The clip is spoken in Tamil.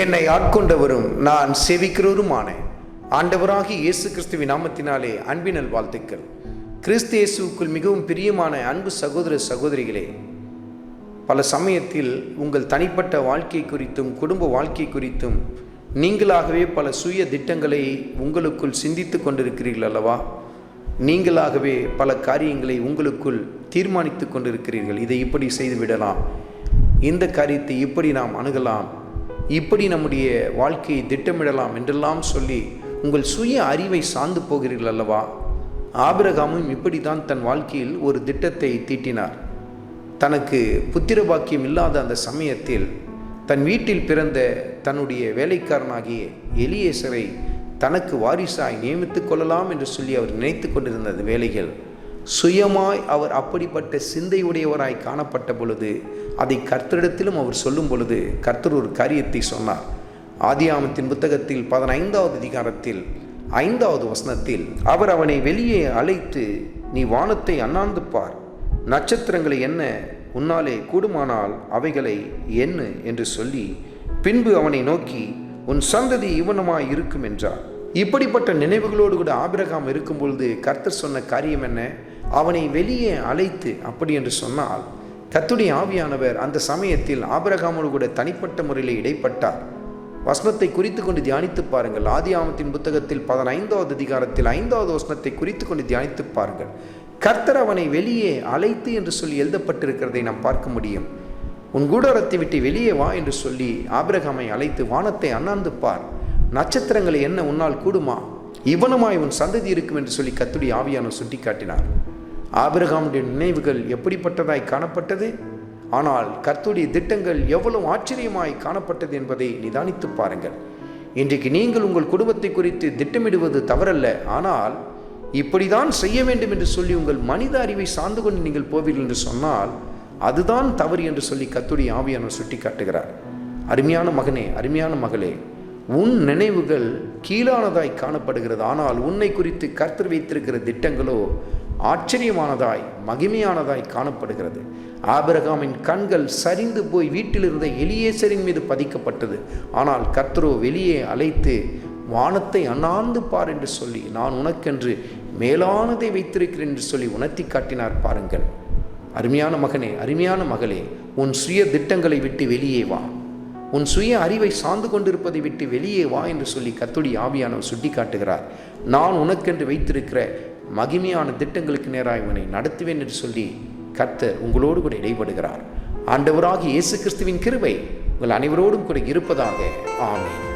என்னை ஆட்கொண்டவரும் நான் சேவிக்கிறவருமானேன் ஆண்டவராகி இயேசு கிறிஸ்துவின் நாமத்தினாலே அன்பினல் வாழ்த்துக்கள் கிறிஸ்து இயேசுவுக்குள் மிகவும் பிரியமான அன்பு சகோதர சகோதரிகளே பல சமயத்தில் உங்கள் தனிப்பட்ட வாழ்க்கை குறித்தும் குடும்ப வாழ்க்கை குறித்தும் நீங்களாகவே பல சுய திட்டங்களை உங்களுக்குள் சிந்தித்து கொண்டிருக்கிறீர்கள் அல்லவா? நீங்களாகவே பல காரியங்களை உங்களுக்குள் தீர்மானித்து கொண்டிருக்கிறீர்கள். இதை இப்படி செய்து விடலாம் இந்த காரியத்தை இப்படி நாம் அணுகலாம். இப்படி நம்முடைய வாழ்க்கையை திட்டமிடலாம் என்றெல்லாம் சொல்லி உங்கள் சுய அறிவை சார்ந்து போகிறீர்கள் அல்லவா? ஆபிரகாமும் இப்படி தான் தன் வாழ்க்கையில் ஒரு திட்டத்தை தீட்டினார். தனக்கு புத்திர பாக்கியம் இல்லாத அந்த சமயத்தில் தன் வீட்டில் பிறந்த தன்னுடைய வேலைக்காரனாகிய எலியேசரை தனக்கு வாரிசாய் நியமித்துக் கொள்ளலாம் என்று சொல்லி அவர் நினைத்து கொண்டிருந்த அந்த வேலைகள் சுயமாய் அவர் அப்படிப்பட்ட சிந்தையுடையவராய் காணப்பட்ட பொழுது அதை கர்த்தரிடத்திலும் அவர் சொல்லும் பொழுது கர்த்தர் ஒரு காரியத்தை சொன்னார். ஆதியாமத்தின் புத்தகத்தில் பதினைந்தாவது அதிகாரத்தில் ஐந்தாவது வசனத்தில் அவர் அவனை வெளியே அழைத்து நீ வானத்தை அண்ணாந்து பார். நட்சத்திரங்களை என்ன? உன்னாலே கூடுமானால் அவைகளை என்ன என்று சொல்லி பின்பு அவனை நோக்கி உன் சந்ததி இவனமாய் இருக்கும் என்றார். இப்படிப்பட்ட நினைவுகளோடு கூட ஆபிரகாம் இருக்கும் பொழுது கர்த்தர் சொன்ன காரியம் என்ன? அவனை வெளியே அழைத்து அப்படி என்று சொன்னால் கத்துடைய ஆவியானவர் அந்த சமயத்தில் ஆபரகாமோடு கூட தனிப்பட்ட முறையில் இடைப்பட்டார். வசனத்தை குறித்து கொண்டு தியானித்து பாருங்கள். ஆதியாமத்தின் புத்தகத்தில் பதினைந்தாவது அதிகாரத்தில் ஐந்தாவது வசனத்தை குறித்து கொண்டு தியானித்து பாருங்கள். கர்த்தர் அவனை வெளியே அழைத்து என்று சொல்லி எழுதப்பட்டிருக்கிறதை நாம் பார்க்க முடியும். உன் கூடாரத்தை விட்டு வெளியே வா என்று சொல்லி ஆபிரகாமை அழைத்து வானத்தை அண்ணாந்து பார். நட்சத்திரங்களை என்ன உன்னால் கூடுமா? இவனுமாய் உன் சந்ததி இருக்கும் என்று சொல்லி கத்துடி ஆவியானவர் சுட்டி காட்டினார் ஆபிரகாமுடைய நினைவுகள் எப்படிப்பட்டதாய் காணப்பட்டது? ஆனால் கர்த்துடைய திட்டங்கள் எவ்வளவு ஆச்சரியமாய் காணப்பட்டது என்பதை நிதானித்து பாருங்கள். இன்றைக்கு நீங்கள் உங்கள் குடும்பத்தை குறித்து திட்டமிடுவது தவறல்ல. ஆனால் இப்படிதான் செய்ய வேண்டும் என்று சொல்லி உங்கள் மனித அறிவை சார்ந்து கொண்டு நீங்கள் போவீர்கள் என்று சொன்னால் அதுதான் தவறு என்று சொல்லி கத்துடைய ஆவியானவர் சுட்டி காட்டுகிறார் அருமையான மகனே அருமையான மகளே உன் நினைவுகள் கீழானதாய் காணப்படுகிறது. ஆனால் உன்னை குறித்து கர்த்தர் வைத்திருக்கிற திட்டங்களோ ஆச்சரியமானதாய் மகிமையானதாய் காணப்படுகிறது. ஆபிரகாமின் கண்கள் சரிந்து போய் வீட்டிலிருந்த எலியேசரின் மீது பதிக்கப்பட்டது. ஆனால் கத்ரோ வெளியே அழைத்து வானத்தை அண்ணாந்து பார் என்று சொல்லி நான் உனக்கென்று மேலானதை வைத்திருக்கிறேன் என்று சொல்லி உணர்த்தி காட்டினார் பாருங்கள். அருமையான மகனே அருமையான மகளே உன் சுய திட்டங்களை விட்டு வெளியே வா. உன் சுய அறிவை சார்ந்து கொண்டிருப்பதை விட்டு வெளியே வா என்று சொல்லி கத்துடி ஆவியானவர் சுட்டி காட்டுகிறார் நான் உனக்கென்று வைத்திருக்கிற மகிமையான திட்டங்களுக்கு நேராக இவனை நடத்துவேன் என்று சொல்லி கர்த்தர் உங்களோடு கூட இடைபடுகிறார். ஆண்டவராகி இயேசு கிறிஸ்துவின் கிருபை உங்கள் அனைவரோடும் கூட இருப்பதாக. ஆமேன்.